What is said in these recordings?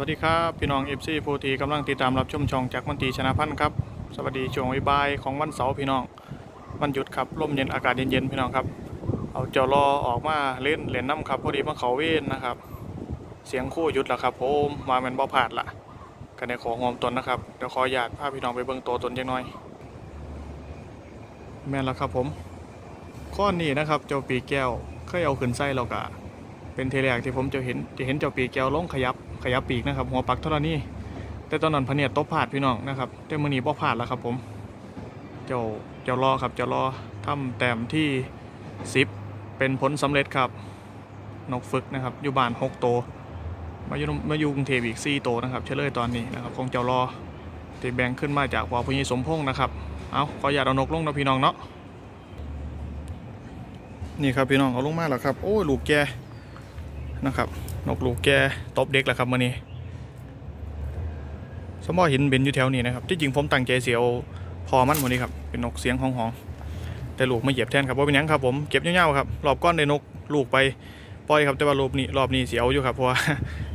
วัสดีครับพี่น้อง FC โพธีกำลังติดตามรับชมช่องจากมันตีชนะพันธ์ครับสวัสดีช่วงบ่ายของวันเสาร์พี่น้องวันหยุดครับลมเย็นอากาศเย็นๆพี่น้องครับ เอาเจ้ารอออกมาเล่นเล่นน้ำครับพอดีมาเขาเวนนะครับ เสียงคู่หยุดแล้วครับผมมาเป็นบ่ผาดละกันในของหอมตนนะครับเดี๋ยวขออนุญาตพาพี่น้องไปเบิ่งตัวตนจังน่อย แม่นแล้วครับผม ข้อนี้นะครับเจ้าปีแก้วเคยเอาขึ้นไส้แล้วกะเป็นเทแรกที่ผมจะเห็นจะเห็นเจ้าปีแก้วลงขยับ ขยับปีกนะครับ หัวปักเท่านี้แต่ตอนนั้นพเนียดตบผาดพี่น้องนะครับแต่มือนี้บ่ผาดแล้วครับผม เจ้าเจ้ารอครับเจ้ารอทำแต้มที่สิบเป็นผลสำเร็จครับ นกฝึกนะครับอยู่บ้านหกโตวมาอยู่มาอยู่กรุงเทพอีกสี่โตวนะครับเฉลยตอนนี้นะครับของเจ้ารอที่แบ่งขึ้นมาจากพอพญิสมพงษ์นะครับ เอาขออย่าเอานกลงนะพี่น้องเนาะนี่ครับพี่น้องเอาลงมาแล้วครับ โอ้ลูกแกนะครับ นกลูกแกตบเด็กแหละครับมื่อนี้สมอเห็นเบนอยู่แถวนี้นะครับที่จริงผมตั้งใจเสียวพอมันหมดนี้ครับเป็นนกเสียงห้องหองแต่ลูกไม่เหยียบแทนครับว่าเป็นยังครับผมเก็บเงี้ยวๆครับรอบก้อนได้นกลูกไปปล่อยครับแต่ว่ารอบนี้รอบนี้เสียวอยู่ครับเพราะว่า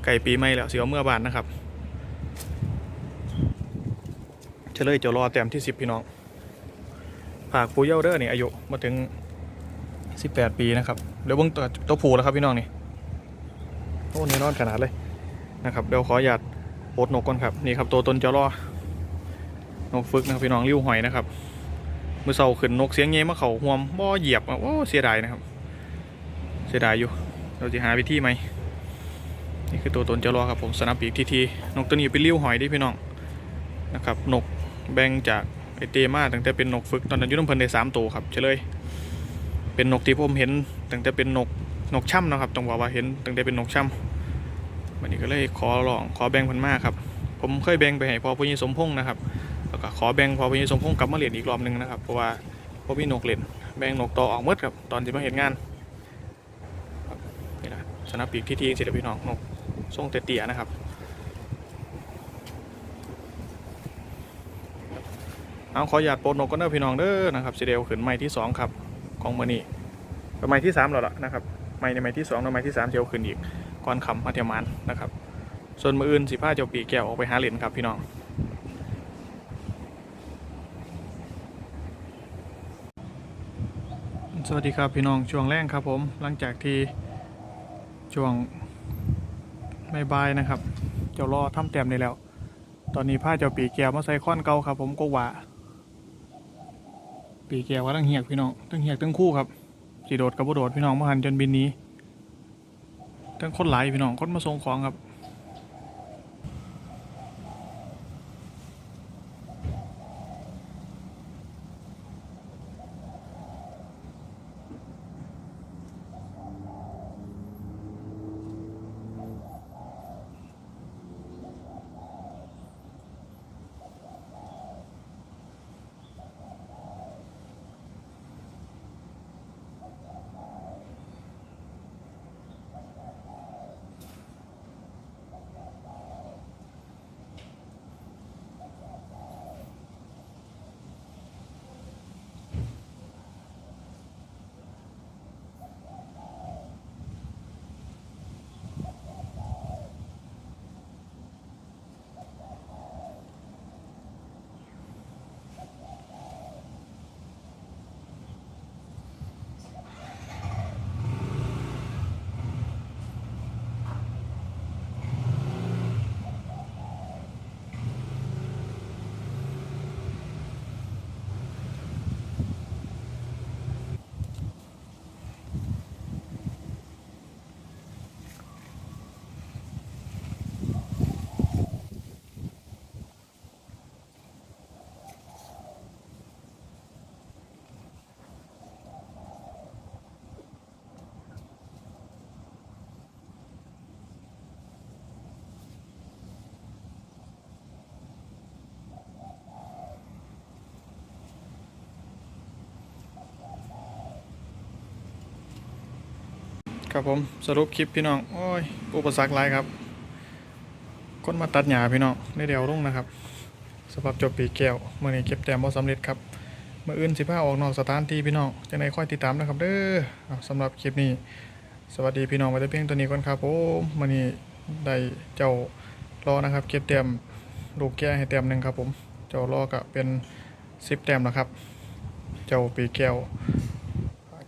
ไก่ปีใหม่แล้วเสียวเมื่อบานนะครับเฉลยจ้ารอแต้มที่สิบพี่น้องผากปูเย้าเด้อนี่อายุมาถึง18ปีนะครับเดี๋ยวเบิ่งตัวตัวผูแล้วครับพี่น้องนี่ โอ้แน่นอนขนาดเลยนะครับเดี๋ยวขออนุญาตโพสต์นกก่อนครับนี่ครับตัวตนเจ้ารอนกฝึกนะครับพี่น้องริ้วหอยนะครับมือเสาขึ้นนกเสียงเงี้ยมาเขาห่วมบ่เหยียบอะโอ้เสียดายนะครับ เสียดายอยู่ เราจะหาวิธีไหมนี่คือตัวตนเจ้ารอครับผมสนับปีกทีทีนกตัวนี้เป็นริ้วหอยดิพี่น้องนะครับนกแบ่งจากไอเตมาตั้งแต่เป็นนกฝึกตอนนั้นยุ่น้ำเพลินได้สามตัวครับเฉลยเป็นนกที่ผมเห็นตั้งแต่เป็นนก นกช่ำนะครับต้องบอกว่าเห็นตั้งแต่เป็นนกช่ำวันนี้ก็เลยขอลองขอแบ่งพันมากครับ ผมเคยแบ่งไปให้พอพุญสมพงษ์นะครับแล้วก็ขอแบ่งพอพุญสมพงษ์กลับมาเรียนอีกรอบหนึ่งนะครับเพราะว่าพอพี่นกเล่นแบ่งนกต่อออกหมดครับตอนที่มาเห็นงานนี่แหละสนับปีกที่ทีสิเดพี่น้องนกทรงเตี้ยนะครับเอาขอหยาดโปรดนกก็เด้อพี่น้องเด้อนะครับสิเดลขึ้นไม้ที่สองครับ ของมือนี้เป็นไม้ที่สามแล้วล่ะนะครับ ไม้ในไม้ที่สองและไม้ที่สามเจียวขึ้นอีกก่อนคำมาเทียมานนะครับ ส่วนมืออื่นสิผ้าเจ้าปีแก้วออกไปหาเหรียญครับพี่น้องสวัสดีครับพี่น้องช่วงแรกครับผมหลังจากที่ช่วงไม่บายนะครับ เจ้ารอทำแต้มได้แล้ว ตอนนี้ผ้าเจ้าปีแก้วมาใส่ค้อนเก่าครับ ผมก็ว่าปีแก้วว่าตั้งเหียกพี่น้องตั้งเหียกตั้งคู่ครับ สีโดดกับบ่โดดพี่น้องมาหันจนบินนี้ทั้งคนหลายพี่น้องคนมาส่งของครับ ครับผมสรุปคลิปพี่น้องโอ้ยอุปสรรคหลายครับคนมาตัดหญ้าพี่น้องได้เดียวลงนะครับสำหรับจบปีแก้วเมื่อนี้เก็บแต้มบ่สำเร็จครับเมื่ออื่นสิพาออกนอกสถานที่พี่น้องจังไดค่อยติดตามนะครับเด้อเอาสำหรับคลิปนี้ สวัสดีพี่น้องไว้เพียงตัวนี้ก่อนครับผมมื่อนี้ได้เจ้ารอนะครับ เก็บแต้มลูกแก้ให้แต้มหนึ่งครับผมเจ้ารอก็เป็นสิบแต้มนะครับ เจ้าปีแก้ว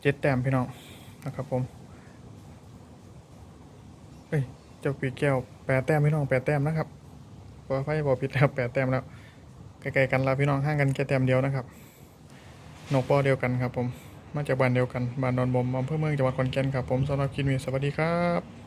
เจ็ดแต้มพี่น้องนะครับผม เอ้ยเจ้าปีแก้วแปดแต้มพี่น้องแปดแต้มนะครับบอไฟบอผิดแล้วแปดแต้มแล้วใกล้ๆกันแล้วพี่น้องห่างกันแค่แต้มเดียวนะครับนกปอเดียวกันครับผมมาจากบ้านเดียวกันบ้านนอนบมอำเภอเมืองจังหวัดขอนแก่นครับผมสำหรับคลิปนี้สวัสดีครับ